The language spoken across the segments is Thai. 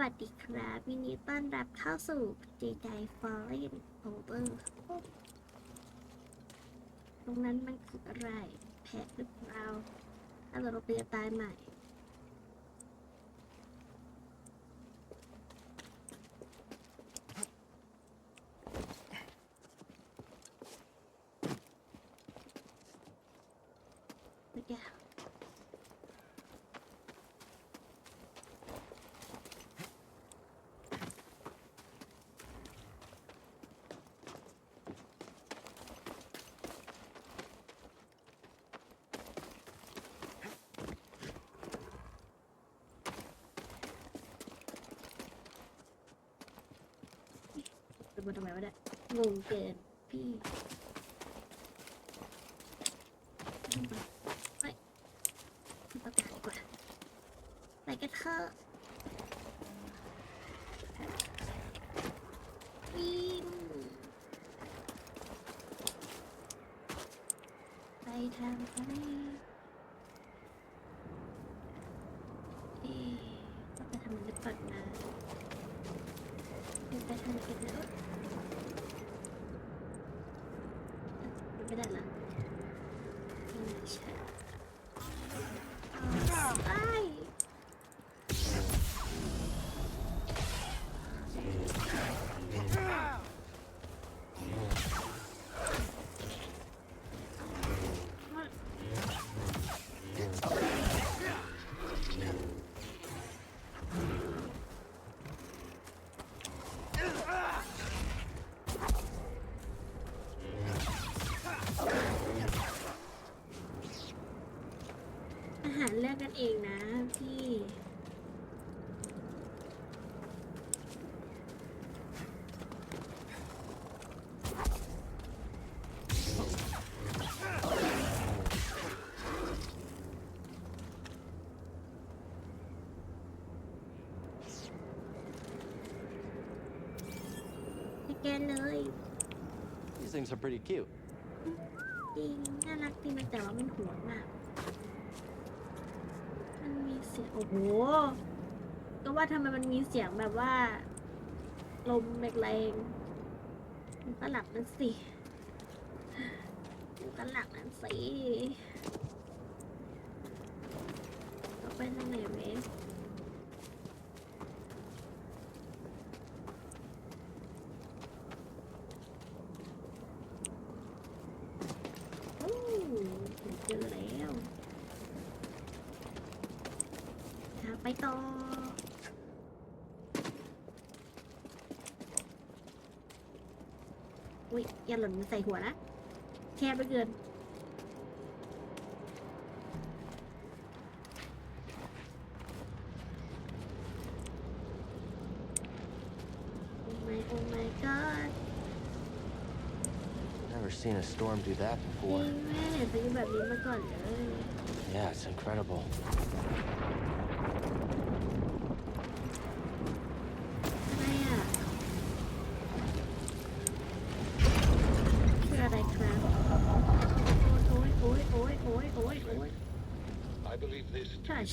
วัสดีครับวินดีต้อนรับเข้าสู่ J.J. Fallen Over ตรงนั้นมันคืออะไรแพะหรือเปล่าถ้าเราเปลี่ยนตายใหม่อกี้ เป็นบนทำไมวะเนี่ยงงเกินพี่เฮ้ยประกาศดีกว่าไปกันเถอะวิ่งไปทางไหนเอ๊ะต้องไปทางนั้นหรือเปล่านะเป็นไปทางไหนกันนะ เอ๊ะ อาหารเลือกกันเองนะพี่ สแกนเลย These things are pretty cute. จริงน่ารักดีมันแต่ว่ามันหวงอะมันมี เสียงโอ้โห ก็ว่าทำไมมันมีเสียงแบบว่า ลมแรงๆมันก็หลับนั่นสิมันก็หลับนั่นสิเราไปทางไหนเว้ อุ้ยอย่าหล่นใส่หัวนะ แคบไปเกิน โอ้ my oh my god Never seen a storm do that จริ before. งแม่เห็นพายุแบบนี้มาก่อนเลย Yeah, it's incredible.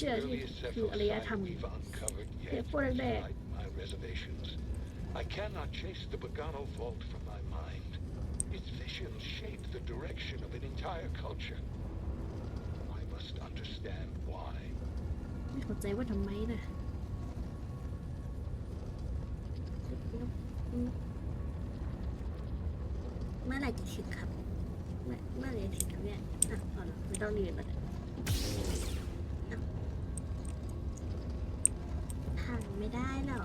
This to Ah, be sure, the he- earliest he settled already had site him. we've uncovered Yeah, yet, put it there. despite my reservations. I cannot chase the Bogano vault from my mind. Its visions shape the direction of an entire culture. I must understand why. ไม่เข้าใจว่าทำไมนะเมื่อไหร่จะถึงครับ เมื่อเมื่อไหร่จะถึงครับเนี่ยอะพอแล้วไม่ต้องเรียนแล้ว อ่ะผ่านไม่ได้เหรอ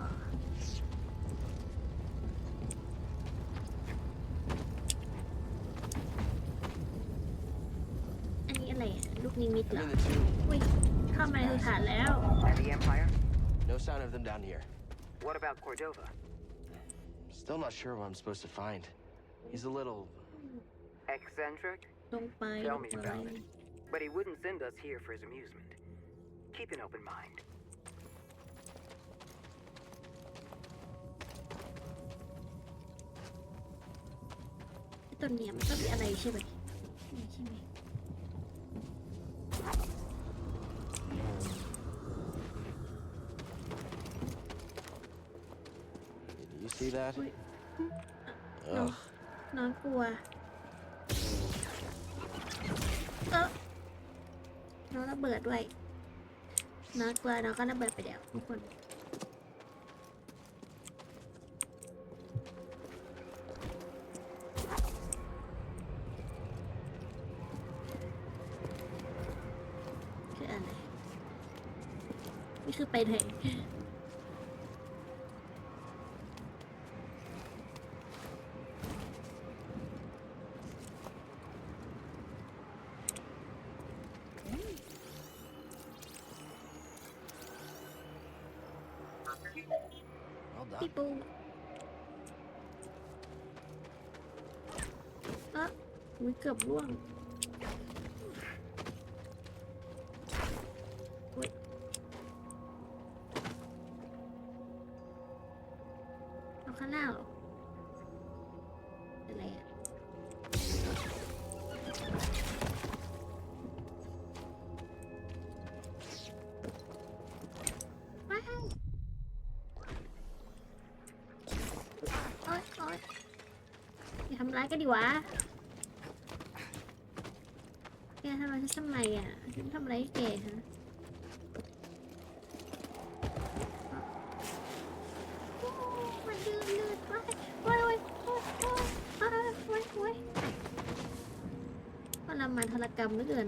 อันนี้อะไรอ่ะ ลูกนิมิตเหร I'm อ in the tube. อุ้ย เข้ามาในสถานแล้ว And the Empire? No sign of them down here. What about Cordova? Still not sure what I'm supposed to find. He's a little. Eccentric? ตรงไป Tell me ตรงไป about it. But he wouldn't send us here for his amusement. Keep an open mind. ต้นเนี้ยมันต้องมีอะไรใช่ไหมไม่ใช่ไหม You see that? Wait. Ugh. น้องกลัว เออน้องระเบิดด้วยน้องกลัวน้องก็ระเบิดไปเดี๋ยวทุกคน ไปไหน Well ปี done. ปูเอะอุ้ยเกือบร่วง กันดิวะแกทำอะไรฉันทำไมอะฉันทำอะไรให้แกฮะโอ้มันยืดเลือดไปโอ้ยโอ้ยโอ้ยโอ้ยโอ้ยโอ้ยโอ้ยทรมานทรกรรมเหลือเกิน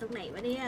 ตรงไหนวะเนี่ย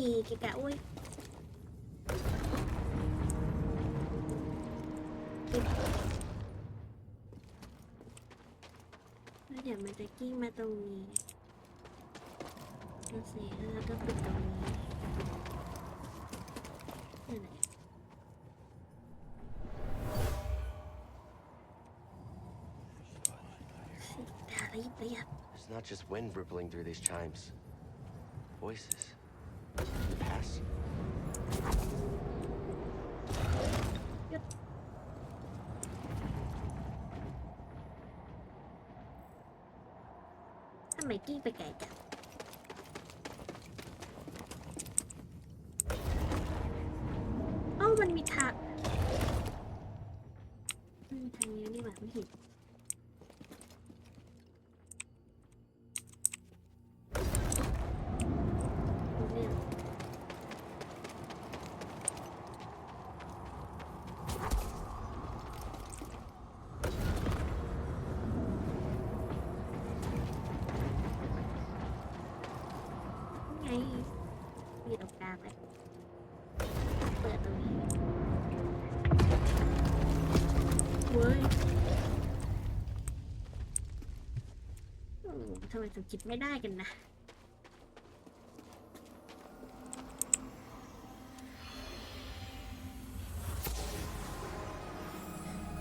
ละสิดารีบเรียบ It's not just wind rippling through these chimes. Voices. Pass. ทำไมกิ้ง ทำไมถึงคิดไม่ได้กันนะ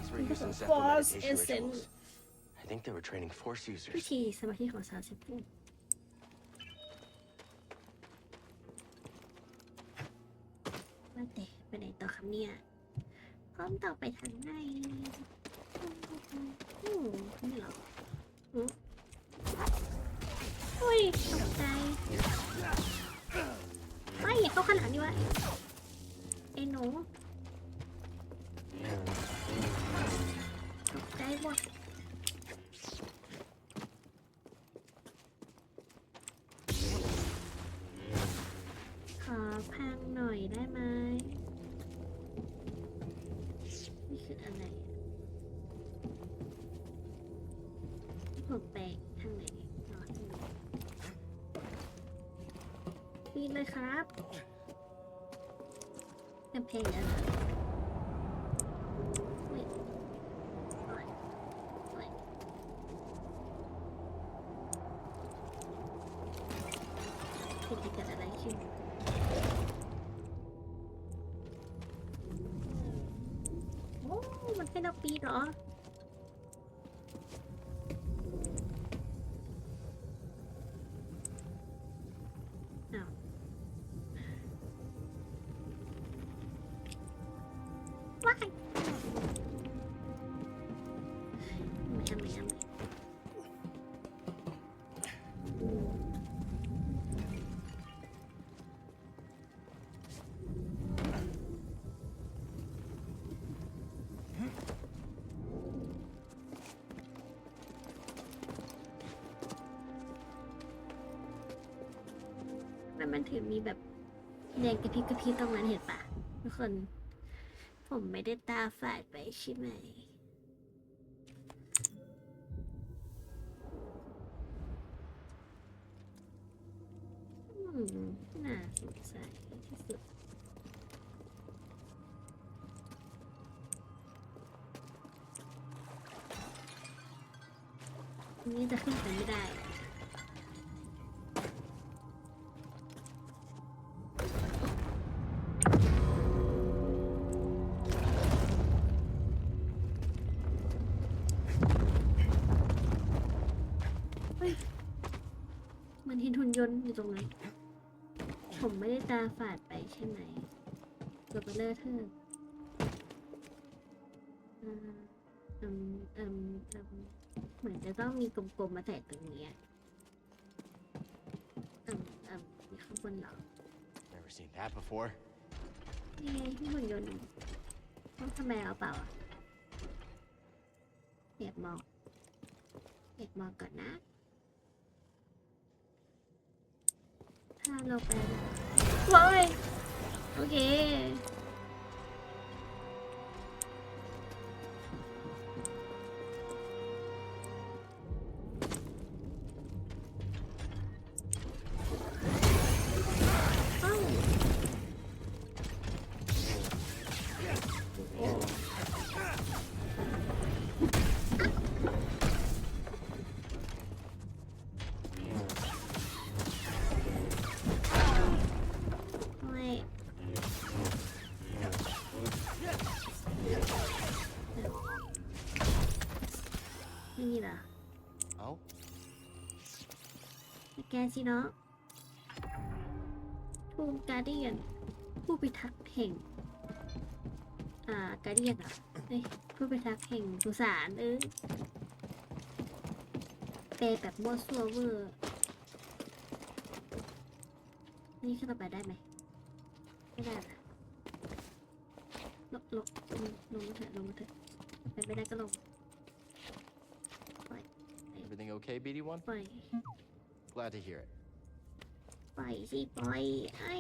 These were Because used in of Zephyr Force meditation Essence. rituals. I think they were training Force วิ users. ธีสมาธิของสาวสิบผู้ว่าแต่ไปไหนต่อครับเนี่ย พร้อมต่อไปทางไหน ครับกำแพงอะไรอุ๊ยโอ๊ยโอ๊ยคือจะเกิดอะไรขึ้นโอ้ มันให้เราปีเหรอ ว้ายไม่ทำไม่ทำอืมมันมันถือมีแบบแดงกระพริบกระพริบตรงนั้นเห็นปะทุกคน ผมไม่ได้ตาฝาดไปใช่ไหม อืม น่าสงสัยที่สุดนี่จะขึ้นไปไม่ได้ ตาฝาดไปใช่ไหมเกือบไปเลอะเทอะอ่าอืมอืมอืมเหมือนจะต้องมีกลมๆมาแตะตรงนี้อะอืมอืมมีข้างบนเหรอ Never seen that before. นี่ไงที่หุ่นยนต์ต้องทำไมเอาเปล่าอะแอบมองแอบมองก่อนนะถ้าเราไป ว้ายโอเค สิเนาะทูมการเดียน ผู้พิทักษ์แห่ง อ่าการเดียนเหรอเอ้ยผู้พิทักษ์แห่งสุสานเออแปลแบบมั่วซั่วเวอร์นี่ขึ้นไปได้ไหมไม่ได้ละลงลงลงลงมาเถอะลงมาเถอะไปไม่ได้ก็ลง Everything okay, BD1? ปล่อย Glad to hear it. ปล่อยสิปล่อยไอ้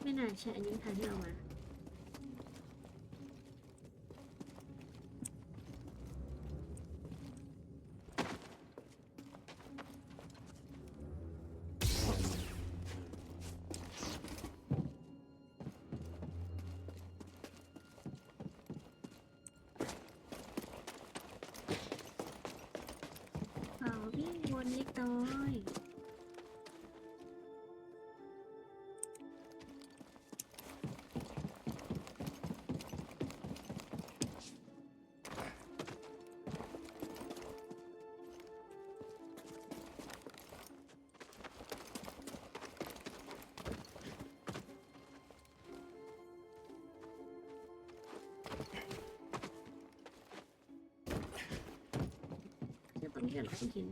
ไม่ นาดใช้อันนี้ทานที่เอามา เดี๋ยวตรงนี้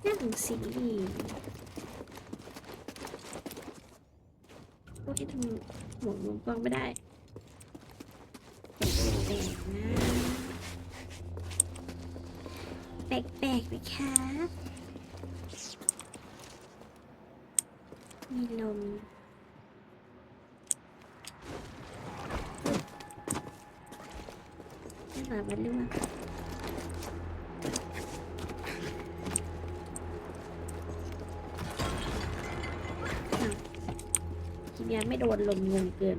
เดี๋ยวเราเห็นนั่งสีโอ้ยทำหมุนมุมกล้องไม่ได้ กๆนะแปลกๆไหมคะมีลมไม่หมามันร่วงอ้าวทีนี้ไม่โดนลมงงเกิน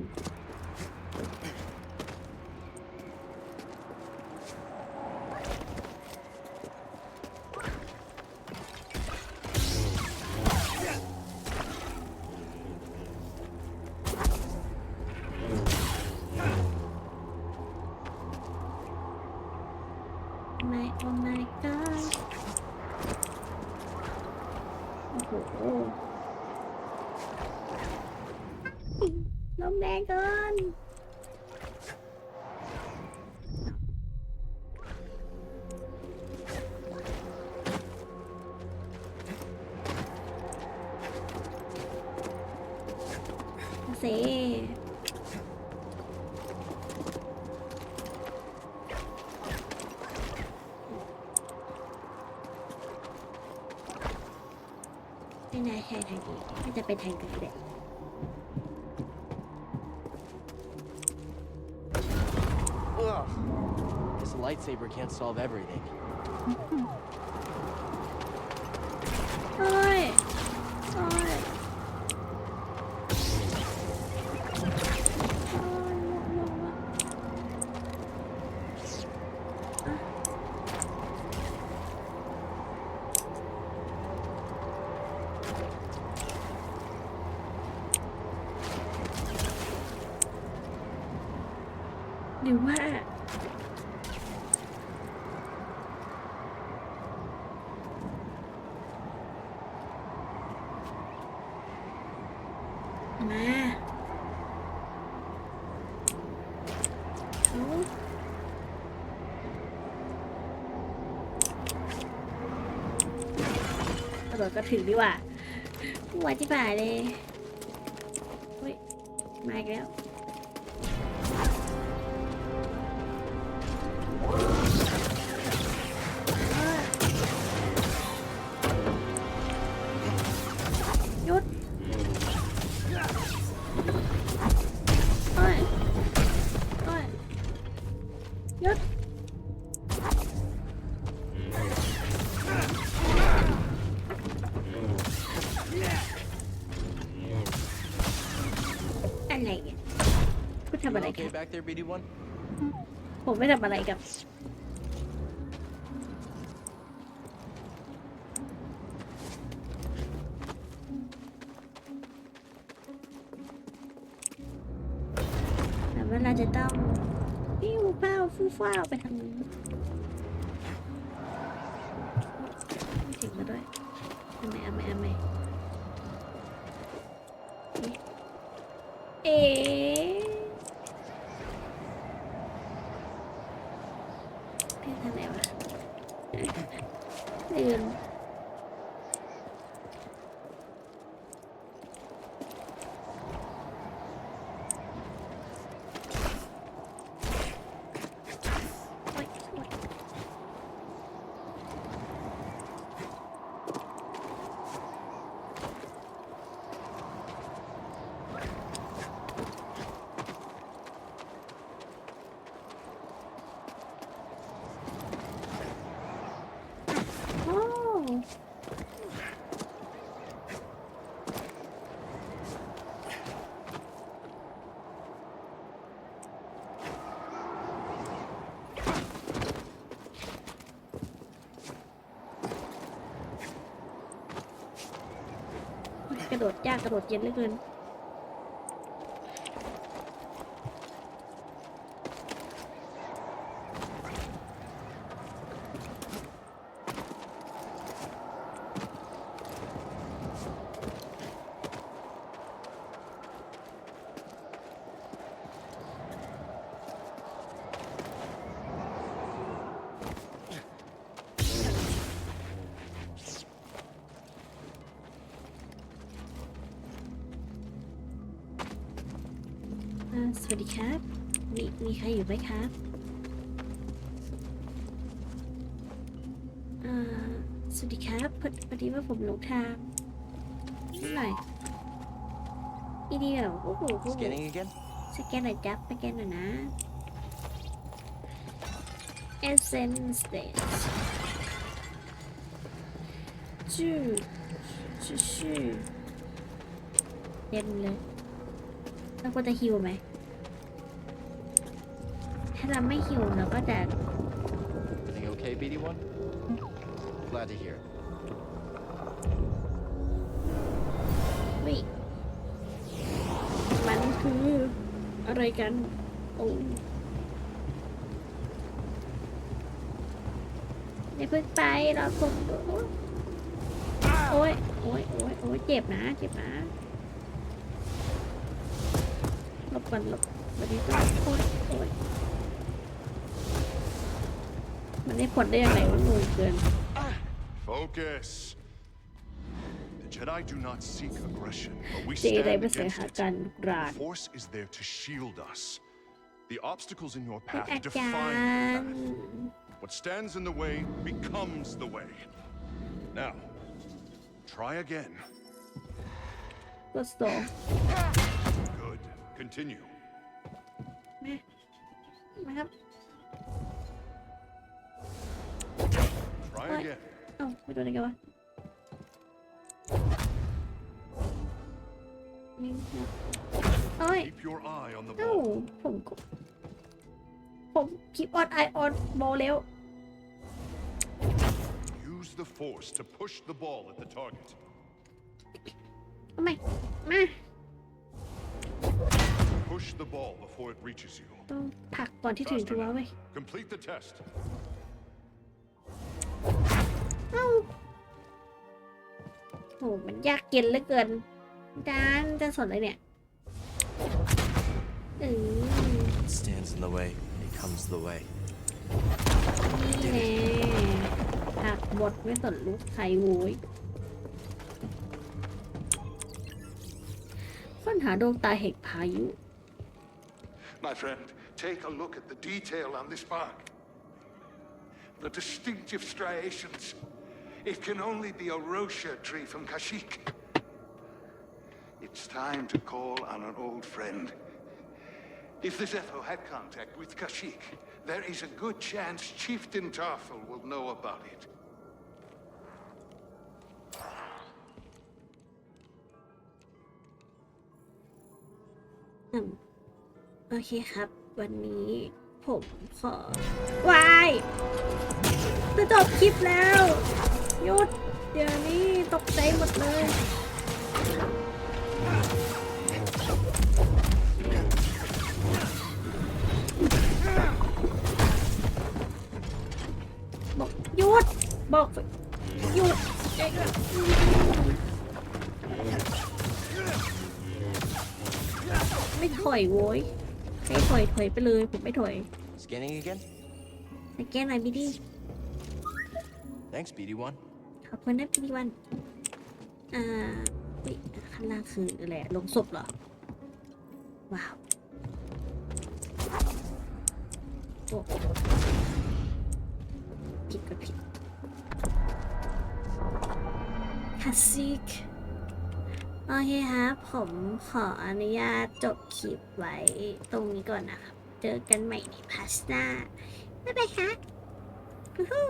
นี้น่าจะเป็นทางอื่นแหละ Ugh. This lightsaber can't solve everything. โอ้ยโอ้ยโอ้ยลงลงละอะห รือว่ามาเอาตำรวจก็ถึงดีกว่าหัวจิบ่าเลยเฮ้ย มาอีกแล้ว back there, BD1? ผมไม่ทำอะไรกับ แต่ว่าเราจะต้องปิ้วเป้าฟูฟ้าวไปทางนู้นถึงมาด้วยทำไมเอาไม่เอาไม่เอ๊ะเพื่อนทำไมวะ ลืม โดดยากกระโดดเย็นเหลือเกิน ครับพอพอดีว่าผมหลงทางนิดหน่อยอีเดียวโอ้โหโอ้โห Scanning again? สแกนหน่อยจับสแกนหน่อยนะ Essence State ชื่อชื่อชื่อเต็มเลยเราควรจะฮิวไหม ถ้าเราไม่ฮิวเราก็จะ Everything okay, BD1? Glad to hear. วิ อะไรกันโอ้อย่าเพิ่งไปรอผมดูโอ้ยโอ้ยโอ้ยโอ้ยเจ็บนะ เจ็บนะหลบก่อนหลบวันนี้ก็โอ้ยโอ้ยมันได้ผลได้ยังไงวะงงเกิน Focus. The Jedi do not seek aggression, but we เจ stand ได้มาเสีย against หา it. การกราด The Force is there to shield us. The obstacles in your เป็น path อาจา define ร your ย์ path. What stands in the way becomes the way. Now, try again. ก็สโต Good. Continue. มาครับ Try What? again. เอ้าไม่ โดนได้ไงวะนี่ครับโอ้ย Keep your eye on the เอ้า ball. ผมก็ผมคิดออนไอออนบอลแล้ว Use the Force to push the ball at the target. ทำไมมา Push the ball before it reaches you. ต้องผลักก่อนที่ถึง Faster ทัว now. เว้ย Complete the test. เอ้าโหมันยากเย็นเหลือเกิน จานจะสนอะไรเนี่ยเออ It stands in the way. It comes the way. นี่แน่หักบทไม่สนลูกใครโว้ยค้นหาดวงตาแห่งพายุ My friend, take a look at the detail on this bark. The distinctive striations. It can only be a Rosha tree from Kashyyyk. It's time to call on an old friend. If the Zepho had contact with Kashyyyk, there is a good chance Chieftain Tarful will know about it. อืมโอเคครับ วันนี้ผมขอวายจะจบคลิปแล้วหยุด เดี๋ยวนี้ตกใจหมดเลย บอกหยุดเองอะไม่ถอยโว้ยไม่ถอยถอยไปเลยผมไม่ถอย Scanning again? สแกนหน่อยพี่ดิ Thanks, BD1. ขอบคุณนะพี่วัน อ่าเฮ้ยข้างล่างคืออะไรอะลงศพเหรอ ว้าวโอ้ผิดก็ผิด คลาสซิกโอเคครับผมขออนุญาตจบคลิปไว้ตรงนี้ก่อนนะครับ เจอกันใหม่ในพาสต้าบ๊ายบายครับฮู้ฮู้